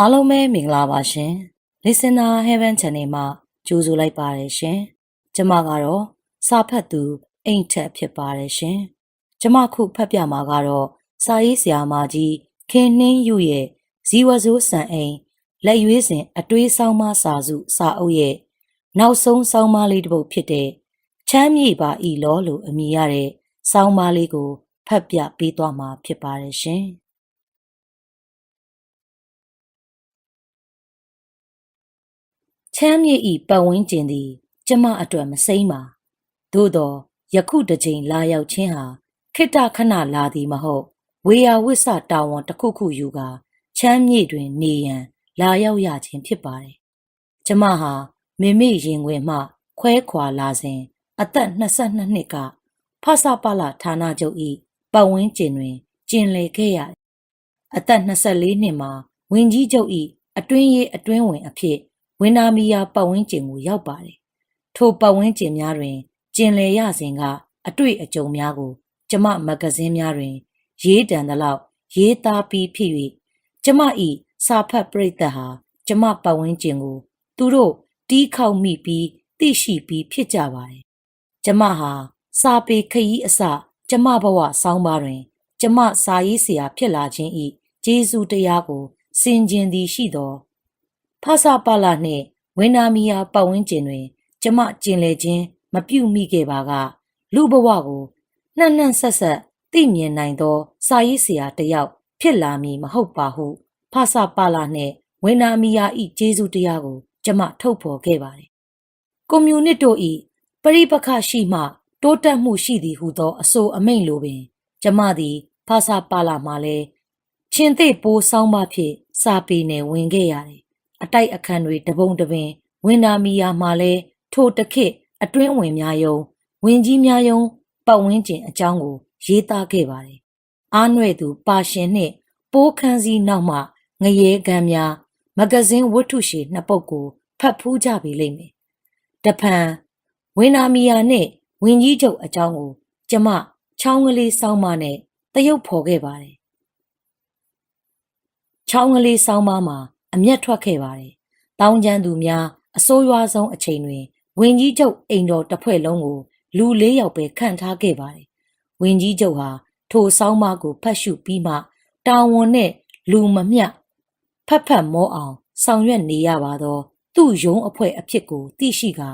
အားလုံးပဲမင်္ဂလာပါရှင် Listener Heaven Channel မှာကြိုဆိုလိုက်ပါတယ်ရှင်ကျမကတော့စာဖတ်သူအိမ်ထက်ဖြစ်ပါတယ်ရှင်ကျမခုဖတ်ပြမှာကတော့စာရေးဆရာမကြီးခင်နှင်းယူရဲ့ဇီဝစိုးစံအိမ်လက်ရွေးစဉ်အတွေးဆောင်မစာစုစာအုပ်ရဲ့နောက်ဆုံးဆောင်းပါးလေးတစ်ပုဒ်ဖြစ်တဲ့ချမ်းမြေပါဤလောလို့အမည်ရတဲ့ဆောင်းပါးလေးကိုဖတ်ပြပေးသွားမှာဖြစ်ပါတယ်ရှင် ချမ်းမြေဤပတ်ဝန်းကျင်သည် ကျမအတွက်မစိမ့်ပါသို့သောယခုတစ်ချိန်လာရောက်ခြင်းဟာခိတ္တခဏလာသည်မဟုတ် ဝေယဝိဆတာဝန်တစ်ခုခုယူကာချမ်းမြေတွင်နေရန် လာရောက်ရခြင်းဖြစ်ပါတယ်ကျမဟာမိမိရင်ခွင်မှ ခွဲခွာလာစဉ်အသက်22နှစ်ကဖဆပလဌာနချုပ်ဤပတ်ဝန်းကျင်တွင်ကျင်လည်ခဲ့ရအသက်24နှစ်မှာဝင်းကြီးချုပ်ဤအတွင်းရေးအတွင်းဝင်အဖြစ် ဝင်းနာမီယာပတ်ဝန်းကျင်ကိုရောက်ပါတယ်။ထိုပတ်ဝန်းကျင်များတွင် ကျင်လည်ရစဉ်ကအတွေ့အကြုံများကို ကျမမဂ္ဂဇင်းများတွင် ရေးတံသလောက်ရေးသားပြီးဖြစ်၍ကျမဤစာဖတ်ပရိသတ်ဟာကျမပတ်ဝန်းကျင်ကို သူတို့တီးခေါက်မိပြီးသိရှိပြီးဖြစ်ကြပါတယ်။ကျမဟာစာပေခရီးအစကျမဘဝဆောင်းပါးတွင် ကျမစာရေးဆရာဖြစ်လာခြင်းဤကျေးဇူးတရားကိုစင်ကြင်သည်ရှိသော ဖဆပလာနှင့်ဝင်းနာမီယာပတ်ဝန်းကျင်တွင် ကျမကျင်လေခြင်းမပြုတ်မိခဲ့ပါက လူဘဝကိုနှံ့နှံ့ဆက်ဆက်သိမြင်နိုင်သော စာရေးဆရာတစ်ယောက်ဖြစ်လာမည်မဟုတ်ပါဟုဖဆပလာနှင့်ဝင်းနာမီယာဤကျေးဇူးတရားကို ကျမထုတ်ဖော်ခဲ့ပါတယ်။ကွန်မြူနစ်တို့ဤပရိပခရှိမှ တိုးတက်မှုရှိသည်ဟုသော အဆိုအမိန့်လိုပင် ကျမသည် ဖဆပလာမှလည်းချင်းသိပိုးဆောင်မဖြစ်စာပေနယ်ဝင်ခဲ့ရတယ်။ အတိုက်အခန်းတွေတပုံတပင် ဝင်နာမီယာမှာလဲထိုတခစ်အတွင်းဝင်များယုံဝင်ကြီးများယုံပတ်ဝန်းကျင်အကြောင်းကို ရေးသားခဲ့ပါတယ်။အားနွဲ့သူပါရှင်နှင့်ပိုးခန်းစည်းနောက်မှငရဲကမ်းများမဂဇင်းဝတ္ထုရှည်နှစ်ပုဒ်ကိုဖတ်ဖူးကြပြီလိမ့်မယ်။တဖန်ဝင်နာမီယာနှင့်ဝင်ကြီးချုပ်အကြောင်းကို ကျမချောင်းကလေးစောင်းမနဲ့တရုပ်ဖော်ခဲ့ပါတယ်။ချောင်းကလေးစောင်းမမှာ အမျက်ထွက်ခဲ့ပါတယ်။တောင်းကျမ်းသူများအစိုးရွားဆုံးအချိန်တွင်ဝင်းကြီးချုပ်အိမ်တော်တစ်ဖွဲ့လုံးကိုလူလေးယောက်ပဲခန့်ထားခဲ့ပါတယ်။ဝင်းကြီးချုပ်ဟာထိုဆောင်းပါးကိုဖတ်ရှုပြီးမှတာဝန်နဲ့လူမမျှဖတ်ဖတ်မောအောင်ဆောင်ရွက်နေရပါတော့သူ့ယုံအဖွဲ့အဖြစ်ကိုသိရှိကာ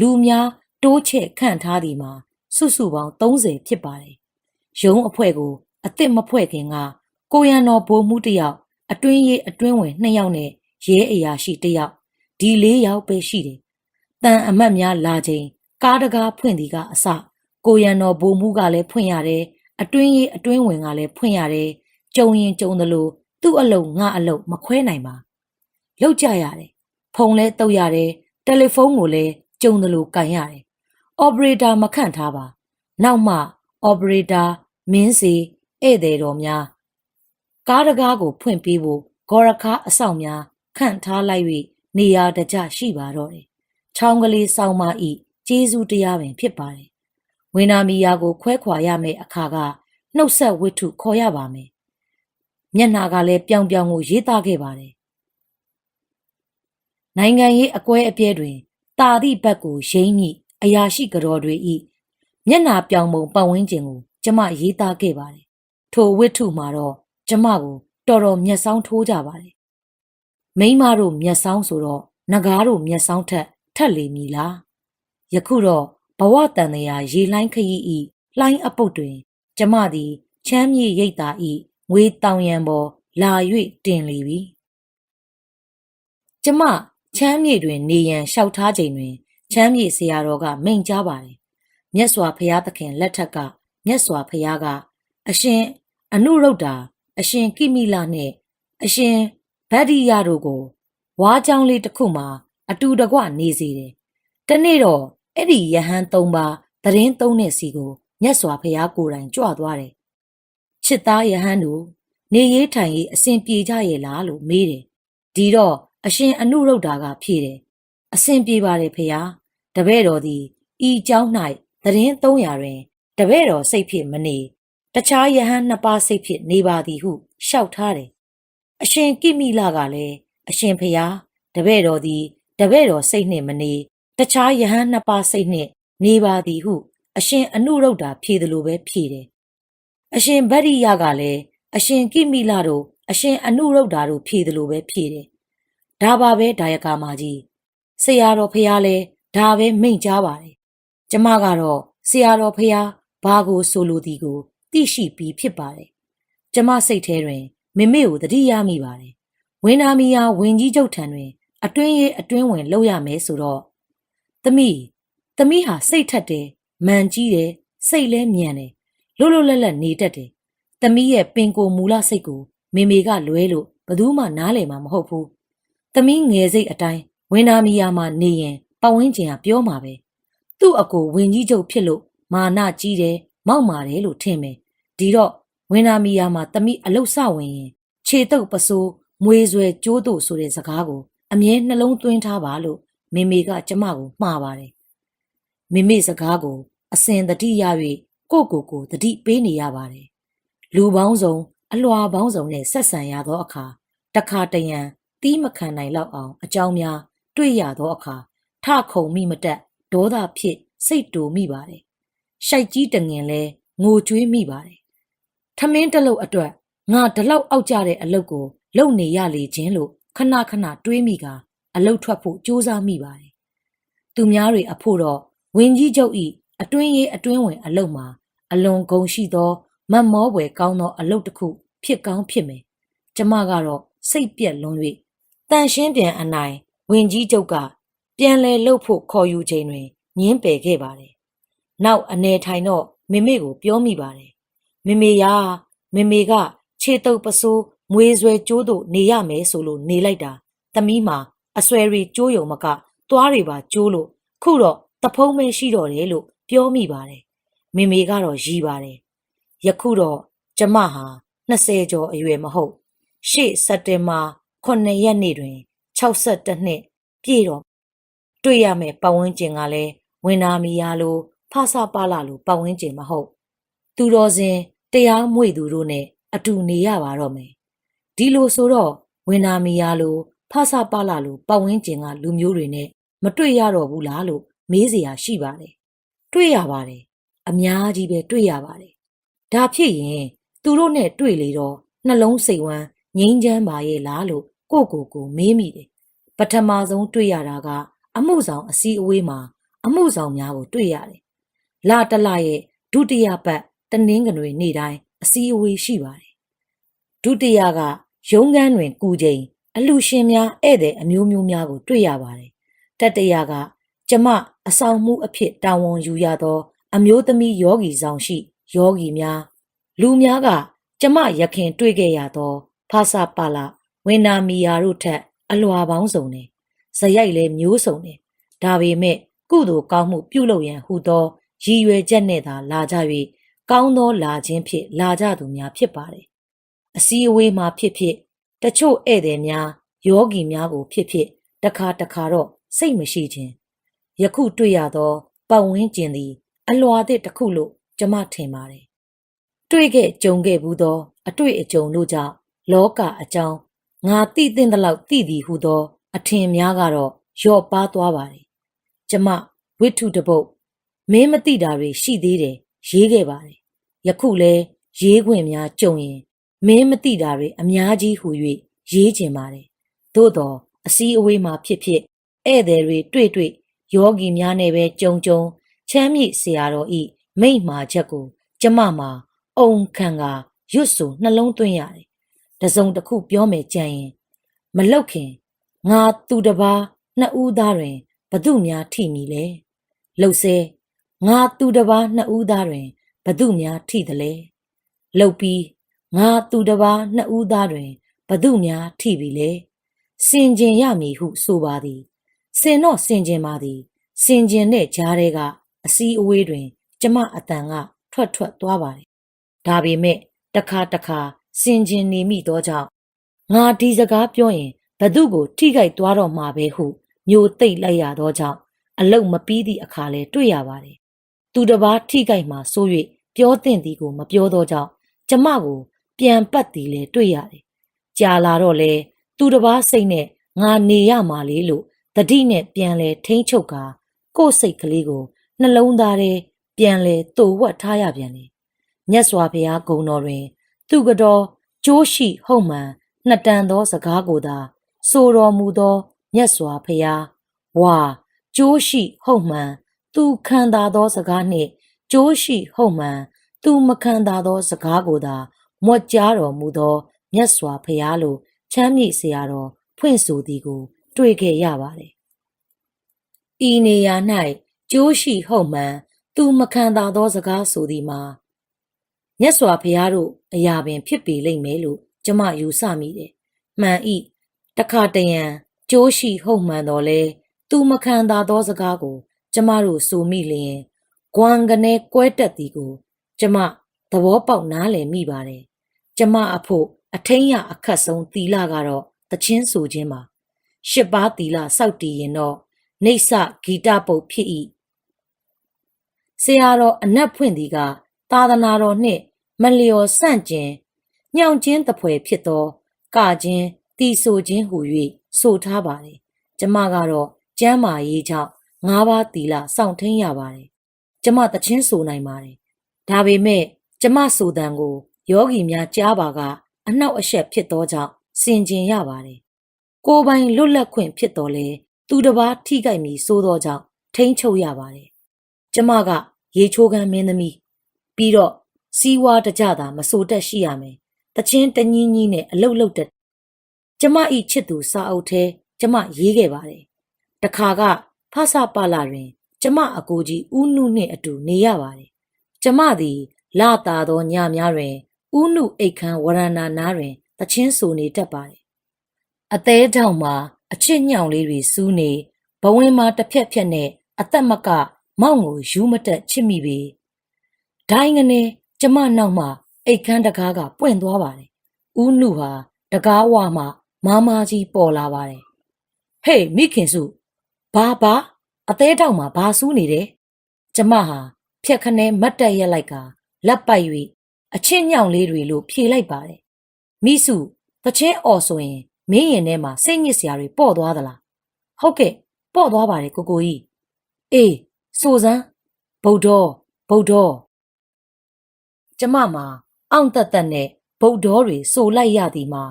လူများတိုးချဲ့ခန့်ထားသည်မှာစုစုပေါင်း30ဖြစ်ပါတယ်။ယုံအဖွဲ့ကိုအစ်စ်မဖွဲ့ခင်ကကိုရန်တော်ဘိုလ်မှုတစ်ယောက် အတွင်းရေးအတွင်းဝင်နှစ်ယောက်နဲ့ရဲအရာရှိတစ်ယောက်ဒီလေးယောက်ပဲရှိတယ်။တန်အမတ်များလာချိန်ကားတကားဖွင့်သည်ကအစကိုရန်တော်ဘိုလ်မှုကလည်းဖွင့်ရတယ်အတွင်းရေးအတွင်းဝင်ကလည်းဖွင့်ရတယ်ကြုံရင်ကြုံသလိုသူ့အလုံငါအလုံမခွဲနိုင်ပါလောက်ကြရတယ်ဖုန်းလဲတုတ်ရတယ်တယ်လီဖုန်းကိုလည်းကြုံသလိုကန်ရတယ်အော်ပရေတာမခန့်ထားပါနောက်မှအော်ပရေတာမင်းစီဧည့်သည်တော်များ ကားတကားကိုဖွင့်ပေးဖို့ဂေါ်ရခါအဆောင်များခန့်ထားလိုက်၍နေရာတကျရှိပါတော့တယ်။ချောင်းကလေးစောင်းမဤကျေးဇူးတရားပင်ဖြစ်ပါတယ်။ဝင်းနာမီယာကိုခွဲခွာရမယ့်အခါကနှုတ်ဆက်ဝိတ္ထုခေါ်ရပါမယ်။မျက်နာကလည်းပြောင်ပြောင်ကိုရေးသားခဲ့ပါတယ်။နိုင်ငံရေးအကွဲအပြဲတွင်တာသည့်ဘက်ကိုရိမ့်မိအရာရှိကတော်တွေဤမျက်နာပြောင်ပုံပတ်ဝန်းကျင်ကိုကျမရေးသားခဲ့ပါတယ်။ထိုဝိတ္ထုမှာတော့ ကျမကိုတော်တော်မျက်စောင်းထိုးကြပါတယ်။မိန်းမတို့မျက်စောင်းဆိုတော့နဂါးတို့မျက်စောင်းထက်ထက်လေမည်လား။ယခုတော့ဘဝတန်တရာရေလှိုင်းခရီးဤလှိုင်းအပုတ်တွင် ကျမသည်ချမ်းမြေရိတ်တာဤငွေတောင်ရန်ပေါ်လာ၍တင်လေပြီ။ကျမချမ်းမြေတွင် နေရန်လျှောက်ထားချိန်တွင်ချမ်းမြေဆရာတော်ကမိန်ကြားပါတယ်။မြတ်စွာဘုရားသခင်လက်ထက်ကမြတ်စွာဘုရားကအရှင်အနုရုဒ္ဓာ အရှင်ကိမိလနှင့်အရှင်ဗတ္တိယတို့ကိုဝါးကြောင်းလေးတစ်ခုမှာအတူတကွနေစေတယ်။တနေ့တော့အဲ့ဒီယဟန်သုံးပါးသတင်းသုံးတဲ့စီကိုမြတ်စွာဘုရားကိုယ်တိုင်ကြွသွားတယ်။ချစ်သားယဟန်တို့နေရေးထိုင်ရေးအစဉ်ပြေကြရဲ့လားလို့မေးတယ်။ဒီတော့အရှင်အနုရုဒ္ဓာကဖြေတယ်။အစဉ်ပြေပါတယ်ဖေဟာ။တပည့်တော်သည်ဤเจ้า၌သတင်း300တွင် တပည့်တော်စိတ်ဖြစ်မနေ တခြားယဟန်နှစ်ပါးစိတ်ဖြစ်နေပါသည်ဟုလျှောက်ထားတယ်။အရှင်ကိမိလကလည်းအရှင်ဖျားတပည့်တော်သည်တပည့်တော်စိတ်နှင့်မနေတခြားယဟန်နှစ်ပါးစိတ်နှင့်နေပါသည်ဟု အရှင်အနုရုဒ္ဓဖြေတယ်လို့ပဲဖြေတယ်အရှင်ဗတ္တိယကလည်းအရှင်ကိမိလတို့အရှင်အနုရုဒ္ဓတို့ဖြေတယ်လို့ပဲဖြေတယ်ဒါပါပဲဒါယကာမကြီးဆရာတော်ဖျားလဲဒါပဲမိန့်ကြားပါတယ်ကျမကတော့ဆရာတော်ဖျားဘာကိုဆိုလိုသည်ကို သိရှိပြီးဖြစ်ပါတယ်ကျမစိတ်ထဲတွင်မိမိကိုတတိယမိပါတယ်ဝင်းနာမီယာဝင်းကြီးချုပ်ထံတွင် အတွင်းရေးအတွင်းဝင်လုပ်ရမယ်ဆိုတော့သမီးသမီးဟာစိတ်ထက်တယ်မန်ကြီးတယ်စိတ်လဲမြန်တယ်လွတ်လွတ်လပ်လပ်နေတတ်တယ်သမီးရဲ့ပင်ကိုမူလစိတ်ကိုမေမေကလွဲလို့ဘယ်သူမှနားလည်မှာမဟုတ်ဘူးသမီးငယ်စိတ်အတိုင်းဝင်းနာမီယာမှာနေရင်ပတ်ဝန်းကျင်ကပြောမှာပဲသူ့အကိုဝင်းကြီးချုပ်ဖြစ်လို့မာနကြီးတယ်မောက်မာတယ်လို့ထင်မယ် ဒီတော့ဝင်းနာမီယာမှာသမီးအလုတ်ဆဝင်ရင်ခြေတုပ်ပစိုးမွေဆွဲကျိုးတို့ဆိုတဲ့စကားကို အမြဲနှလုံးသွင်းထားပါလို့မေမေကကျမကိုမှားပါတယ်မိမိစကားကို အစဉ်တတိရ၍ကိုကိုကိုတတိပေးနေရပါတယ်လူပေါင်းစုံအလွှာပေါင်းစုံနဲ့ဆက်ဆံရသောအခါတခါတရံတီးမခံနိုင်လောက်အောင်အကြောင်းများတွေ့ရသောအခါထခုံမိမတက်ဒေါသဖြစ်စိတ်တူမိပါတယ်ရှိုက်ကြီးတငင်လဲငိုကြွေးမိပါတယ် ထမင်းတစ်လုတ်အတွက်ငါဒီလောက်အောက်ကြတဲ့အလုပ်ကိုလုပ်နေရလေခြင်းလို့ခဏခဏတွေးမိကအလုတ်ထွက်ဖို့ကြိုးစားမိပါတယ်သူများတွေအဖို့တော့ဝင်းကြီးချုပ်ဤအတွင်းရေးအတွင်းဝင်အလုတ်မှာအလွန်ဂုံရှိသောမတ်မောပွယ်ကောင်းသောအလုတ်တစ်ခုဖြစ်ကောင်းဖြစ်မယ်ကျမကတော့စိတ်ပြက်လွန်၍တန်ရှင်းပြန်အနိုင်ဝင်ကြီးချုပ်ကပြန်လဲလှုပ်ဖို့ခေါ်ယူချိန်တွင်ညင်းပယ်ခဲ့ပါတယ်နောက်အနေထိုင်တော့မေမေကိုပြောမိပါတယ် မေမေယာမေမေကခြေတုပ်ပစိုးမွေးဆွဲကျိုးတို့နေရမယ်ဆိုလို့နေလိုက်တာသမီးမှာအဆွဲရီကျိုးယုံမကသွားတွေပါကျိုးလို့ခုတော့တဖုံးမဲရှိတော့တယ်လို့ပြောမိပါတယ်မေမေကတော့ရီးပါတယ်ယခုတော့ကျမဟာ20ကျော်အရွယ်မဟုတ်ရှေ့စက်တင်ဘာ9ရက်နေ့တွင်62နှစ်ပြည့်တော့တွေ့ရမယ်ပတ်ဝန်းကျင်ကလည်းဝင်နာမီယာလိုဖဆပါလာလိုပတ်ဝန်းကျင်မဟုတ် သူတော်စင် တရားမွေသူတို့နဲ့အတူနေရပါတော့မယ်။ဒီလိုဆိုတော့ဝင်နာမီယာလိုဖဆပလာလိုပတ်ဝန်းကျင်ကလူမျိုးတွေနဲ့မတွေ့ရတော့ဘူးလားလို့မေးစရာရှိပါတယ်။တွေ့ရပါတယ်။အများကြီးပဲတွေ့ရပါတယ်။ဒါဖြစ်ရင်သူတို့နဲ့တွေ့လေတော့နှလုံးစိတ်ဝမ်းငြိမ်းချမ်းပါရဲ့လားလို့ကိုကိုကိုမေးမိတယ်။ပထမဆုံးတွေ့ရတာကအမှုဆောင်အစည်းအဝေးမှာအမှုဆောင်များကိုတွေ့ရတယ်။လတလရဲ့ဒုတိယပတ် တနင်္ဂနွေနေ့တိုင်းအစည်းအဝေးရှိပါတယ်။ဒုတိယကရုံးခန်းတွင်ကူချိန်အလူရှင်များဧည့်သည်အမျိုးမျိုးများကို တွေ့ရပါတယ်။တတိယကကျမအဆောင်မှုအဖြစ်တာဝန်ယူရသော အမျိုးသမီးယောဂီဆောင်ရှိယောဂီများလူများက ကျမရခင်တွေ့ခဲ့ရသော ဖာစာပါလာဝင်းနာမီယာတို့ထက် အလွာပေါင်းစုံတယ်။ဇရိုက်လည်းမျိုးစုံတယ်။ဒါပေမဲ့ကုသိုလ်ကောင်းမှုပြုလုပ်ရန်ဟူသောရည်ရွယ်ချက်နဲ့သာလာကြ၍ ကောင်းသောလာခြင်းဖြင့်လာကြသူများဖြစ်ပါတယ်။အစည်းအဝေးမှာဖြစ်ဖြစ်တချို့ဧည့်သည်များယောဂီများကိုဖြစ်ဖြစ်တခါတခါတော့စိတ်မရှိခြင်းယခုတွေ့ရသောပတ်ဝန်းကျင်သည် အလွာသည့်တစ်ခုလို့ကျမထင်ပါတယ်။တွေ့ခဲ့ကြုံခဲ့ဘူးသော အတွေ့အကြုံတို့ကြောင့်လောကအကြောင်းငါသိသင့်သလောက်သိသည်ဟုသော အထင်များကတော့ယော့ပါသွားပါတယ်။ကျမဝိထုတပုတ်မင်းမသိတာတွေရှိသေးတယ်ရေးခဲ့ပါတယ်။ ယခုလဲရေးခွင့်များကြုံရင်မင်းမသိတာတွေအများကြီးဟူ၍ရေးကျင်ပါတယ်။သို့တော့အစည်းအဝေးမှာဖြစ်ဖြစ်ဧည့်သည်တွေတွေ့တွေ့ယောဂီများနဲ့ပဲကြုံကြုံချမ်းမြေ့ဆရာတော်ဤမိန့်မာချက်ကို ကျမမှာအုံခံကရွတ်ဆိုနှလုံးသွင်းရတယ်။တစုံတစ်ခုပြောမယ်ကြံရင် မလောက်ခင်ငါသူတစ်ပါးနှစ်ဦးသားတွင်ဘသူများထိမိလဲ။လှုပ်ဆဲငါသူတစ်ပါးနှစ်ဦးသားတွင် ဘသူများထိသလဲ။လှုပ်ပြီးငါသူတစ်ပါးနှစ်ဦးသားတွင်ဘသူများထိပြီလဲ။စင်ကျင်ရမည်ဟုဆိုပါသည်။စင်တော့စင်ကျင်ပါသည်။စင်ကျင်တဲ့ကြားထဲကအစည်းအဝေးတွင် ကျမအတန်ကထွက်ထွက်သွားပါတယ်။ဒါပေမဲ့တခါတခါစင်ကျင်နေမိသောကြောင့်ငါဒီစကားပြောရင်ဘသူကို ထိခိုက်သွားတော့မှာပဲဟုမျိုးသိမ့်လိုက်ရသောကြောင့်အလုတ်မပြီးသည့်အခါလဲတွေ့ရပါတယ်။သူတစ်ပါးထိခိုက်မှဆို၍ ပြောတဲ့သည်ကို မပြောသောကြောင့်ကျမကို ပြန်ပတ်သည်လဲတွေ့ရတယ်။ကြာလာတော့လဲသူတစ်ပါးစိတ်နဲ့ငါနေရမှာလေလို့တတိနဲ့ပြန်လဲထိမ့်ချုပ်ကာကိုယ့်စိတ်ကလေးကိုနှလုံးသားထဲပြန်လဲတူဝတ်ထားရပြန်တယ်မြတ်စွာဘုရားဂုဏ်တော်တွင် သူကတော်ကျိုးရှိဟုတ်မှန်နှစ်တန်သောစကားကိုသာဆိုတော်မူသောမြတ်စွာဘုရားဝါကျိုးရှိဟုတ်မှန်သူခံသာသောစကားနှင့် ကျိုးရှိဟုတ်မှန်သူမခံသာသောစကားကိုသာမွက်ကြားတော်မူသောမြတ်စွာဘုရားလိုချမ်းမြေ့စရာတော်ဖွင့်ဆိုသည်ကို တွေ့ခဲ့ရပါတယ်။ဤနေရာ၌ကျိုးရှိဟုတ်မှန်သူမခံသာသောစကားဆိုသည်မှာမြတ်စွာဘုရားတို့အရာပင်ဖြစ်ပေလိမ့်မယ်လို့ကျမယူဆမိတယ်။မှန်ဤတခါတရံကျိုးရှိဟုတ်မှန်တော်လဲသူမခံသာသောစကားကို ကျမတို့ဆိုမိလျင် ဂွမ်ကနေကွဲတက်သည်ကို ကျမသဘောပေါက်နားလည်မိပါတယ်။ကျမအဖို့အထင်းရအခတ်ဆုံးတီလာကတော့တချင်းဆိုခြင်းပါ။ရှစ်ပါးတီလာစောက်တည်ရင်တော့နေဆဂီတပုတ်ဖြစ်၏ဆရာတော်အနတ်ဖွင့်သည်ကသာသနာတော်နှင့်မလျော်ဆန့်ကျင်ညောင်ချင်းတပွဲဖြစ်သောကချင်းတီဆိုခြင်းဟူ၍ဆိုထားပါတယ်။ကျမကတော့ကျမ်းမာရေးကြောင့်ငါးပါးတီလာစောင့်ထင်းရပါတယ်။ ကျမတချင်းဆိုနိုင်ပါတယ်။ဒါပေမဲ့ကျမဆိုတန်ကိုယောဂီများကြားပါကအနှောက်အယှက်ဖြစ်သောကြောင့်စင်ကျင်ရပါတယ်။ကိုယ်ပိုင်လွတ်လပ်ခွင့်ဖြစ်တော်လဲသူတစ်ပါးထိခိုက်မည်ဆိုသောကြောင့်ထိမ့်ချုပ်ရပါတယ်။ကျမကရေချိုးခမ်းမင်းသမီးပြီးတော့စီးဝါးတကြတာမဆိုတက်ရှိရမယ်။တချင်းတညီးညီးနဲ့အလုတ်လုတ်တက်ကျမဤချစ်သူစာအုပ်ထဲကျမရေးခဲ့ပါတယ်။တခါကဖဆပါလာတွင် ကျမအကိုကြီးဦးနုနှင့်အတူနေရပါတယ်။ကျမသည်လာတာသောညများတွင်ဦးနုအိတ်ခမ်းဝရဏနာတွင်တချင်းဆိုနေတတ်ပါတယ်။အသေးတောင်မှာအချစ်ညောင်လေးတွေစူးနေဘဝင်မှာတစ်ဖြက်ဖြက်နဲ့အသက်မကမောင်ကိုယူမတက်ချစ်မိပေ။ဒိုင်းငနေကျမနောက်မှအိတ်ခမ်းတကားကပွင့်သွားပါတယ်။ဦးနုဟာတကားဝမှမာမာကြီးပေါ်လာပါတယ်။ဟေးမိခင်စုဘာဘာ အသေးတောင်မှာဘာစူးနေတယ်။ကျမဟာဖြက်ခနဲမတ်တက်ရက်လိုက်ကလက်ပိုက်၍အချင်းညောင်လေးတွေလို့ဖြေလိုက်ပါတယ်။မိစုတချင်းအော်ဆိုရင်မင်းရင်ထဲမှာစိတ်ညစ်စရာတွေပေါ့သွားသလား။ဟုတ်ကဲ့ပေါ့သွားပါတယ်ကိုကိုကြီး။အေးဆိုစမ်းဗုဒ္ဓဗုဒ္ဓကျမမှာအောင့်တက်တက်နဲ့ဗုဒ္ဓတွေဆိုလိုက်ရသည်မှာ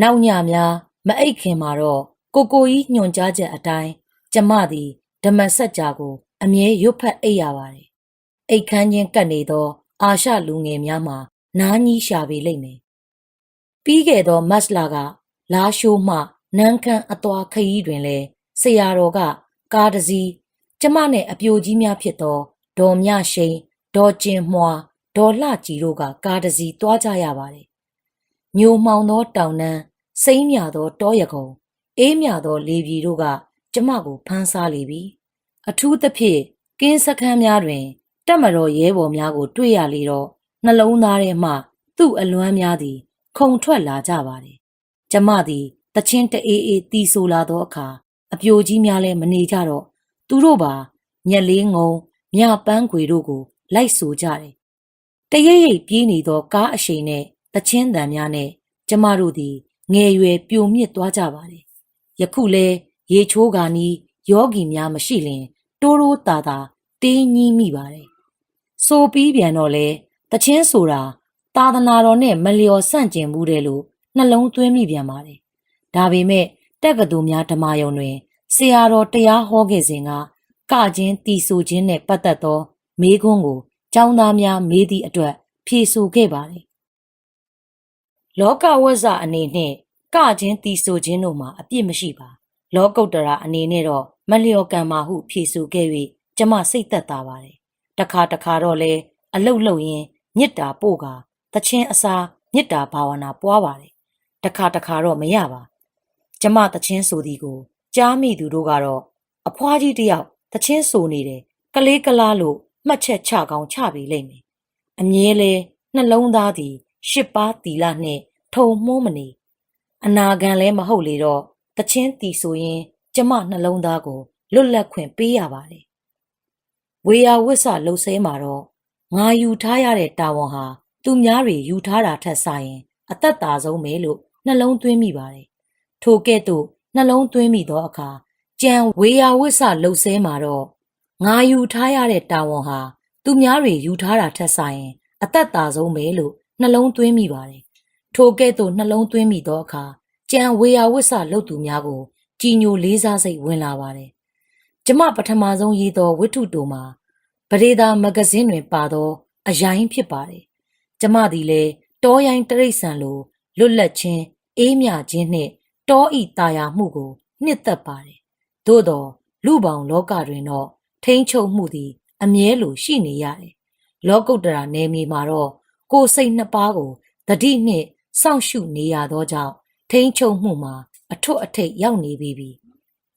နောက်ညများမအိတ်ခင်မှာတော့ကိုကိုကြီးညွန်ကြားချက်အတိုင်း ကျမသည်ဓမ္မစကြာကို အမြဲရွတ်ဖတ်အိပ်ရပါတယ်။အိတ်ခမ်းချင်းကပ်နေသော အာရှလူငယ်များမှာနားကြီးရှာပေလိမ့်မယ်။ပြီးခဲ့သောမတ်လကလာရှိုးမှနန်းခမ်းအသွာခရီးတွင်လဲဆရာတော်က ကားတစ်စီးကျမနဲ့အပြိုကြီးများဖြစ်သောဒေါ်မြရှိန်ဒေါ်ကျင်မွာဒေါ်လှကြည်တို့ကကားတစ်စီးတွားကြရပါတယ်။ညိုမှောင်သောတောင်တန်းစိမ့်မြသောတောရကုံအေးမြသောလေပြည်တို့က ကျမကိုဖမ်းဆားလေပြီ။အထူးသဖြင့်ကင်းစခန်းများတွင်တက်မတော်ရဲဘော်များကို တွေ့ရလေတော့နှလုံးသားထဲမှသူ့အလွမ်းများသည် ခုန်ထွက်လာကြပါတယ်။ကျမသည်တချင်းတအေးအေးတီးဆိုလာသောအခါအပြိုကြီးများလည်းမနေကြတော့သူတို့ပါညက်လေးငုံမြပန်းခွေတို့ကို လိုက်ဆိုကြတယ်။တရိပ်ရိပ်ပြေးနေသောကားအရှိန်နဲ့တချင်းတန်များနဲ့ကျမတို့သည်ငယ်ရွယ်ပြိုမြစ်သွားကြပါတယ်။ယခုလဲ ရေချိုးကာနီးယောဂီများမရှိလျင်တိုးတိုးတာတာတင်းကြီးမိပါတယ်။ဆိုပြီးပြန်တော့လဲတချင်းဆိုတာသာသနာတော်နဲ့မလျော်ဆန့်ကျင်မှုတယ်လို့နှလုံးသွင်းမိပြန်ပါတယ်။ဒါပေမဲ့တက္ကသိုလ်များဓမ္မယုံတွင်ဆရာတော်တရားဟောခဲ့စဉ်ကကချင်းတီဆိုခြင်းနဲ့ပတ်သက်သောမေးခွန်းကိုကျောင်းသားများမေးသည့်အတွက်ဖြေဆိုခဲ့ပါတယ်။လောကဝဇ္ဇအနေနဲ့ကချင်းတီဆိုခြင်းတို့မှာအပြစ်မရှိပါ။ လောကုတ္တရာအနေနဲ့တော့မလျော်ကံပါဟုဖြေဆိုခဲ့၍ကျမစိတ်သက်သာပါတယ်။တခါတခါတော့လဲအလုတ်လုတ်ရင်မေတ္တာပို့ကာတချင်းအစာမေတ္တာဘာဝနာပွားပါတယ်။တခါတခါတော့မရပါ။ကျမတချင်းဆိုသည်ကိုကြားမိသူတို့ကတော့အဖွားကြီးတယောက်တချင်းဆိုနေတယ်ကလေးကလားလို့မှတ်ချက်ချကောင်းချပြီလိမ့်မယ်အမြဲလဲနှလုံးသားသည်ရှစ်ပါးတီလာနှင့်ထုံမှုမနေအနာဂံလဲမဟုတ်လေတော့ တချင်းတီဆိုရင် ကျမနှလုံးသားကိုလွတ်လပ်ခွင့်ပေးရပါတယ်ဝေယဝစ်ဆလှုပ်ဆဲမှာတော့ငါယူထားရတဲ့တာဝန်ဟာသူများတွေယူထားတာထက်ဆိုင်ရင် အသက်သာဆုံးပဲလို့နှလုံးသွင်းမိပါတယ်ထိုကဲ့သို့နှလုံးသွင်းမိသောအခါကြံဝေယဝိဆလှုပ်ဆဲမှာတော့ငါယူထားရတဲ့တာဝန်ဟာသူများတွေယူထားတာထက်ဆိုင်ရင် အသက်သာဆုံးပဲလို့နှလုံးသွင်းမိပါတယ်။ထိုကဲ့သို့နှလုံးသွင်းမိသောအခါ ကြံဝေယဝိဆလှုပ်သူများကိုကြည်ညိုလေးစားစိတ်ဝင်လာပါတယ်။ကျမပထမဆုံးရေးသောဝိထုတိုမှာပရိဒါမဂဇင်းတွင်ပါသော အရိုင်းဖြစ်ပါတယ်။ကျမသည်လည်းတောရိုင်းတရိษံလိုလွတ်လပ်ခြင်းအေးမြခြင်းနှင့်တောဤတာယာမှုကိုနှစ်သက်ပါတယ်။သို့သောလူပောင်လောကတွင်တော့ထိမ့်ချုပ်မှုသည် အမြဲလိုရှိနေရတယ်။လောကုတ္တရာနယ်မြေမှာတော့ကိုယ်စိတ်နှစ်ပါးကိုတတိနှင့်စောင့်ရှုနေရသောကြောင့် ထိမ့်ချုပ်မှုမှာအထွတ်အထိပ်ရောက်နေပြီပြီ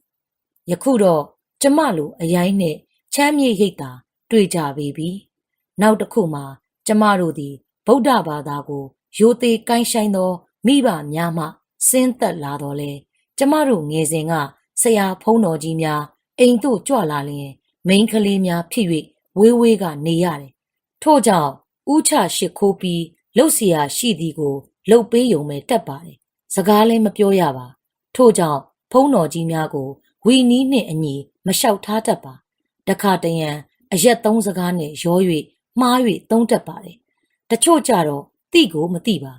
။ယခုတော့ကျမလိုအရိုင်းနှင့်ချမ်းမြေ့ရိတ်တာတွေ့ကြပြီပြီ။နောက်တစ်ခုမှာကျမတို့သည်ဗုဒ္ဓဘာသာကိုရိုသေကိုင်းဆိုင်သောမိဘများမှဆင်းသက်လာတော်လဲကျမတို့ငယ်စဉ်ကဆရာဖုံးတော်ကြီးများအိမ်သို့ကြွလာလျင်မိန်းကလေးများဖြစ်၍ဝေးဝေးကနေရတယ်။ထို့ကြောင့်ဥချရှိခိုးပြီးလှုပ်เสียရှိသည်ကိုလှုပ်ပေးုံပဲတက်ပါတယ်။ စကားလည်းမပြောရပါ။ထို့ကြောင့်ဖုံးတော်ကြီးများကိုဝီနီးနှင့်အညီမလျှောက်ထားတတ်ပါ။တခါတရံအရက်သုံးစကားနဲ့ရော၍မှား၍သုံးတတ်ပါတယ်။တချို့ကြတော့တိကိုမတိပါ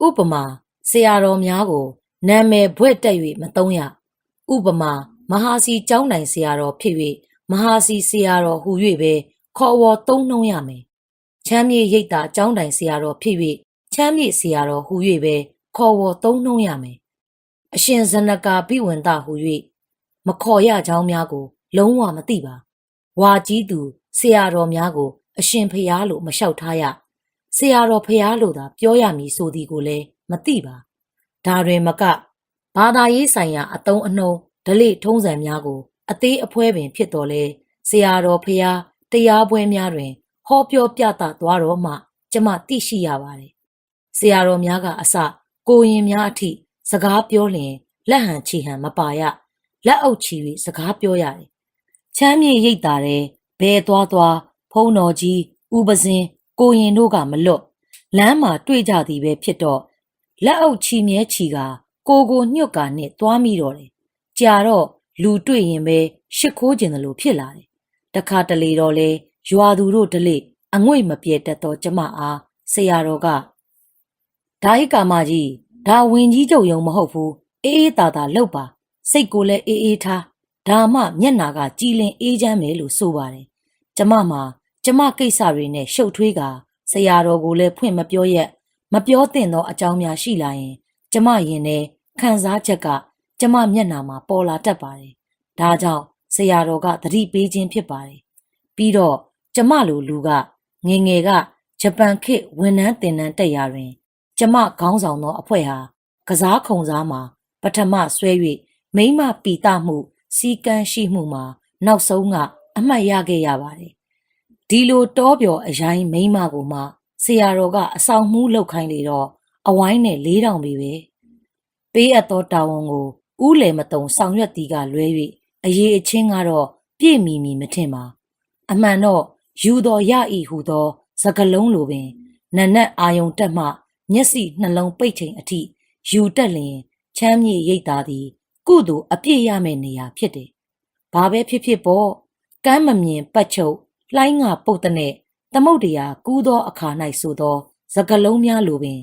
။ဥပမာဆရာတော်များကိုနာမည်ဘွဲ့တက်၍မသုံးရ။ဥပမာမဟာစီကျောင်းတိုင်ဆရာတော်ဖြစ်၍မဟာစီဆရာတော်ဟူ၍ပဲခေါ်ဝေါ်သုံးနှုံးရမယ်။ချမ်းမြေရိတ်တာကျောင်းတိုင်ဆရာတော်ဖြစ်၍ ချမ်းမြေဆရာတော်ဟူ၍ပဲခေါ်ဝေါ်သုံးနှုံးရမယ်။အရှင်ဇနကာပိဝန္တဟူ၍မခေါ်ရကြောင်းများကို လုံးဝမသိပါ။ဝါကြီးသူဆရာတော်များကို အရှင်ဖျားလို့မလျှောက်ထားရ။ဆရာတော်ဖျားလို့သာပြောရမည်ဆိုသည်ကိုလည်းမသိပါ။ဒါတွင်မကဘာသာရေးဆိုင်ရာအတုံးအနှုံးဓလေ့ထုံးစံများကို အသေးအဖွဲပင်ဖြစ်တော်လဲဆရာတော်ဖျားတရားပွဲများတွင် ဟောပြောပြသသွားတော့မှ ကျမသိရှိရပါတယ်။ ဆရာတော်များကအစကိုရင်များအထိစကားပြောလျင်လက်ဟန်ချီဟန်မပါရလက်အုပ်ချီ၍စကားပြောရတယ်။ချမ်းမြေရိတ်တာတဲ့ဘဲသွားသွားဖုံးတော်ကြီးဥပစင်ကိုရင်တို့ကမလွတ်လမ်းမှာတွေ့ကြသည်ပဲဖြစ်တော့လက်အုပ်ချီမြဲချီကကိုကိုညွတ်ကာနဲ့သွားမိတော့တယ်။ကြာတော့လူတွေ့ရင်ပဲရှစ်ခိုးကျင်တယ်လို့ဖြစ်လာတယ်။တခါတလေတော့လေရွာသူတို့တလေအငွေ့မပြေတတ်တော့ကျမအားဆရာတော်က ဓာဟိကာမကြီးဒါဝင်ကြီးချုပ်ယုံမဟုတ်ဘူးအေးအေးတာတာလှုပ်ပါ စိတ်ကိုလည်းအေးအေးထားဒါမှမျက်နာကကြည်လင်အေးချမ်းမယ်လို့ဆိုပါတယ်ကျမမှာကျမကိစ္စတွေနဲ့ရှုပ်ထွေးကဆရာတော်ကိုလည်းဖွင့်မပြောရက်မပြောသင့်သောအကြောင်းများရှိလာရင် ကျမရင်ထဲခံစားချက်ကကျမမျက်နာမှာပေါ်လာတတ်ပါတယ်ဒါကြောင့်ဆရာတော်ကသတိပေးခြင်းဖြစ်ပါတယ်ပြီးတော့ကျမလိုလူကငငယ်ကဂျပန်ခေတ်ဝန်ထမ်းတင်နန်းတက်ရာတွင် ကျမခေါင်းဆောင်သောအဖွဲ့ဟာကစားခုံစားမှာ ပထမဆွဲ၍မိမပီတမှုစီကန်းရှိမှုမှာ နောက်ဆုံးကအမှတ်ရခဲ့ရပါတယ်ဒီလိုတောပြော်အရိုင်းမိမကိုမှဆရာတော်ကအဆောင်မှုလောက်ခိုင်းလေတော့အဝိုင်းနဲ့လေးတောင်ပြီပဲပေးအပ်သောတာဝန်ကိုဥလေမတုံဆောင်ရွက်သည်ကလွဲ၍အရေးအချင်းကတော့ပြည့်မီမီမထင်ပါအမှန်တော့ယူတော်ရဤဟုသောစကလုံးလိုပင်နနက်အာယုံတက်မှ မျက်စိနှလုံးပိတ်ချိန်အထိယူတက်လျင်ချမ်းမြေ့ရိတ်သားသည်ကုသိုလ်အပြည့်ရမယ့်နေရာဖြစ်တယ်။ဘာပဲဖြစ်ဖြစ်ပေါ့ကမ်းမမြင်ပတ်ချုပ်လှိုင်းငါပုတ်တဲ့နဲ့သမုတ်တရားကူးသောအခါ၌ဆိုသောစကလုံးများလိုပင်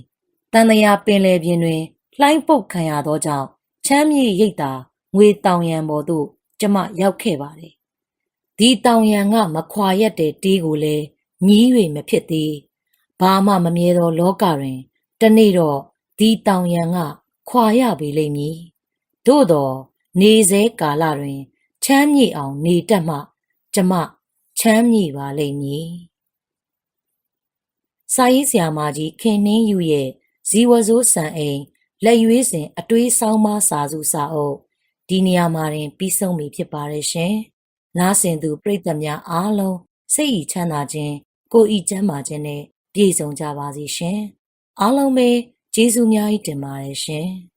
တန်တရာပင်လေပြင်တွင်လှိုင်းပုတ်ခံရသောကြောင့်ချမ်းမြေ့ရိတ်သာငွေတောင်ရံပေါ်သို့ကျမရောက်ခဲ့ပါတယ်။ဒီတောင်ရံကမခွာရက်တဲ့တေးကိုလည်းညီး၍မဖြစ်သေး။ဘာမှမမြဲသောလောကတွင် တနေ့တော့ဒီတောင်ရံကခွာရပေလိမ့်မည်။သို့တော့နေစေကာလတွင် ချမ်းမြေ့အောင်နေတတ်မှ ကျမချမ်းမြေ့ပါလိမ့်မည်။စာရေးဆရာမကြီးခင်နှင်းယူရဲ့ဇီဝစိုးစံအိမ်လက်ရွေးစဉ်အတွေးဆောင်းပါစာစုစာအုပ်ဒီနေရာမှာတင်ပြီးဆုံးပြီဖြစ်ပါတယ်ရှင်။နားဆင်သူပရိသတ်များအားလုံးစိတ်ဤချမ်းသာခြင်းကိုဤကျမ်းမာခြင်းနဲ့ပြည့်စုံကြပါစေရှင်။ အားလုံးပဲကျေးဇူးများကြီးတင်ပါတယ်ရှင်။